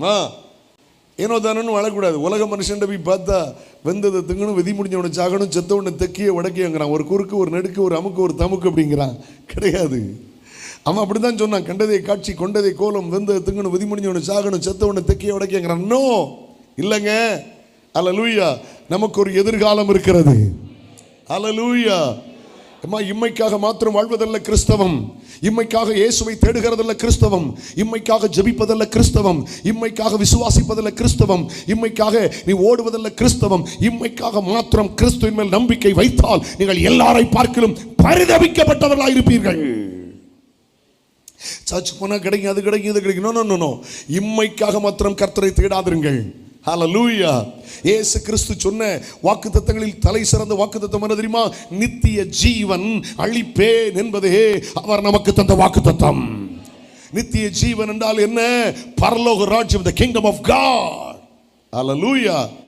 வா. ஏனோ தானோன்னு வாழக்கூடாது. உலக மனுஷன்ட போய் பார்த்தா வெந்ததை திங்கணும் விதி முடிஞ்சவனை சாகணும் செத்தவனை தெக்கிய உடக்கியங்கிறான் ஒரு குறுக்கு ஒரு நெடுக்கு ஒரு அமுக்கு ஒரு தமுக்கு அப்படிங்கிறான். கிடையாது. அவன் அப்படிதான் சொன்னான். கண்டதை காட்சி கொண்டதை கோலம் வெந்ததை திங்கணும் விதி முடிஞ்சவனை சாகணும் செத்தவனை தெக்கிய உடக்கியங்கிறான் நோ. இல்லைங்க. அல்ல நமக்கு ஒரு எதிர்காலம் இருக்கிறது. அல்ல அம்மா இம்மைக்காக மாத்திரம் வாழ்வதல்ல கிறிஸ்தவம். இம்மைக்காக இயேசுவை தேடுகிறதல்ல கிறிஸ்தவம். இம்மைக்காக ஜெபிப்பதல்ல கிறிஸ்தவம். இம்மைக்காக விசுவாசிப்பதல்ல கிறிஸ்தவம். இம்மைக்காக நீ ஓடுவதல்ல கிறிஸ்தவம். இம்மைக்காக மாத்திரம் கிறிஸ்துவின் மேல் நம்பிக்கை வைத்தால் நீங்கள் எல்லாரை பார்க்கலும் பரிதபிக்கப்பட்டவர்களாக இருப்பீர்கள். சர்ச் போனால் கிடைக்கும் அது கிடைக்கும் இது கிடைக்கும். நோ நோ இம்மைக்காக மாத்திரம் கர்த்தரை தேடாதிருங்கள். ஹலலூயா ஏசு கிறிஸ்து சொன்ன வாக்குத்தத்தங்களில் தலை சிறந்த வாக்குத்தத்தம் என்ன தெரியுமா? நித்திய ஜீவன் அழிப்பேன் என்பதே அவர் நமக்கு தந்த வாக்குத்தத்தம். நித்திய ஜீவன் என்றால் என்ன? பரலோக ராஜ்யம் the kingdom of God hallelujah